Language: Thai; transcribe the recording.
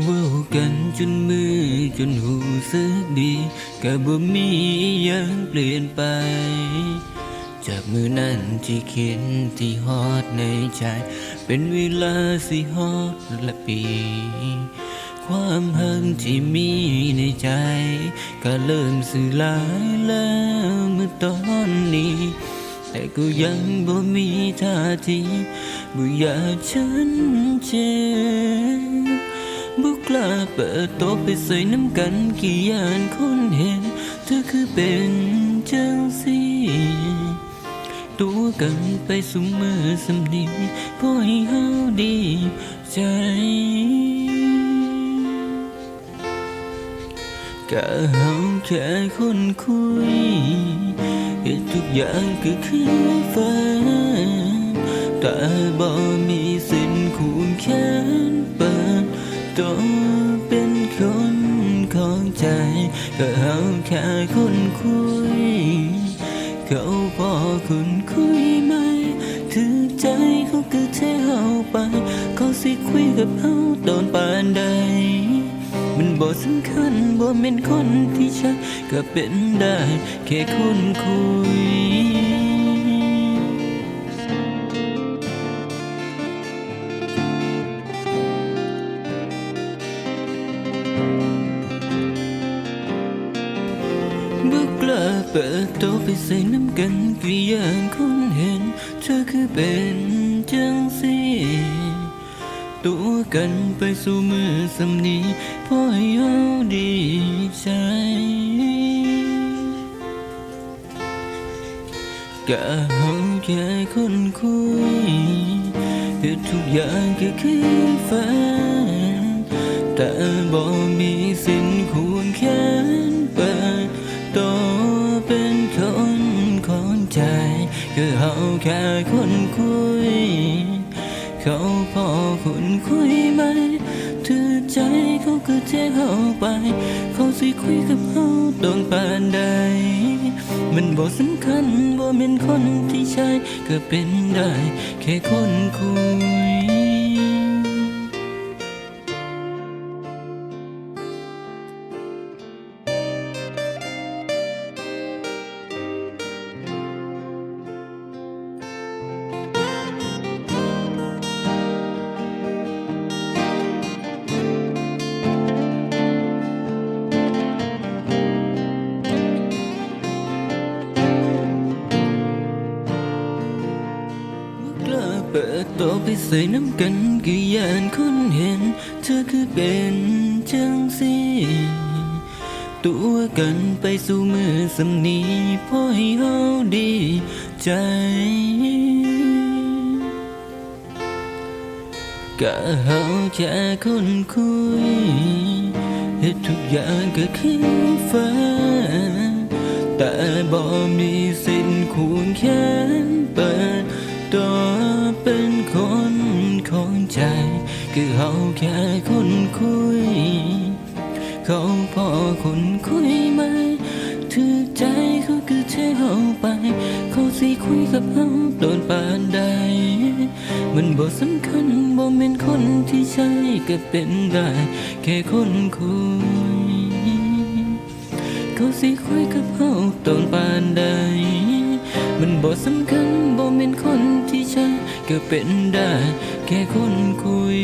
เว้ากันจนมือจนหูสึกดีก็บ่มียังเปลี่ยนไป จากมือนั้นที่คิดที่ฮอดในใจ เป็นเวลาสิฮอดละปี ความหักที่มีในใจ ก็เริ่มสื่อลายแล้วเมื่อตอนนี้ แต่ก็ยังบ่มีท่าทีบ่อยากฉันเจ็บ บ่กลาเปิดโตะไปใส่น้ำกันกี่ยานคนเห็น เธอคือเป็นจังสิตัวกันไปสุมมือสำนีพอให้เฮาดีใจก็เฮาแค่คนคุยเหตุทุกอย่างก็คือฝันแต่บ่มีสินคูณแค้น ตัวเป็นคนของใจ ก็เฮาแค่คนคุย เขาพอคุณคุยไหมถือใจเขาก็เทเฮาไป เขาสิคุยกับเฮาตอนปานใด มันบ่สำคัญบ่แม่นคนที่ใช่ก็เป็นได้ แค่คนคุย บ่กลาเปิดโตไปใส่น้ำกันกี่อย่างคนเห็น เธอคือเป็นจังสิตัวกันไปสู่มือสำนีพอให้เฮาดีใจก็เฮาแค่คนคุยเหตุทุกอย่างก็คือฝันแต่บ่มีสิ้นควรแค้ แค่คนคุย เขาพอคุณคุยไหมถือใจเขาก็เทเขาไป เขาสิคุยกับเขาตอนปานใด มันบอกสำคัญบ่แม่นคนที่ใช่ก็เป็นได้ แค่คนคุย เปิดโตะไปใส่น้ำกันกี่ยานคนเห็น เธอคือเป็นจังสิตัวกันไปสู่มือสำนีพอให้เฮาดีใจก็เฮาแค่คนคุยเหตุทุกอย่างก็คือฝันแต่บ่มีสิ้นคูณแค้นเปิด ตัวเป็นคนของใจ คือเฮาแค่คนคุย เขาพอคนคุยไหมถือใจเขาคือเทเฮาไป เขาสิคุยกับเฮาโดนปานใด มันบ่สำคัญบ่แม่นคนที่ใช่ก็เป็นได้ แค่คนคุย เขาสิคุยกับเฮาตอนปานใดมันบ่สำ คนคนที่ฉันก็เป็นได้แค่คนคุย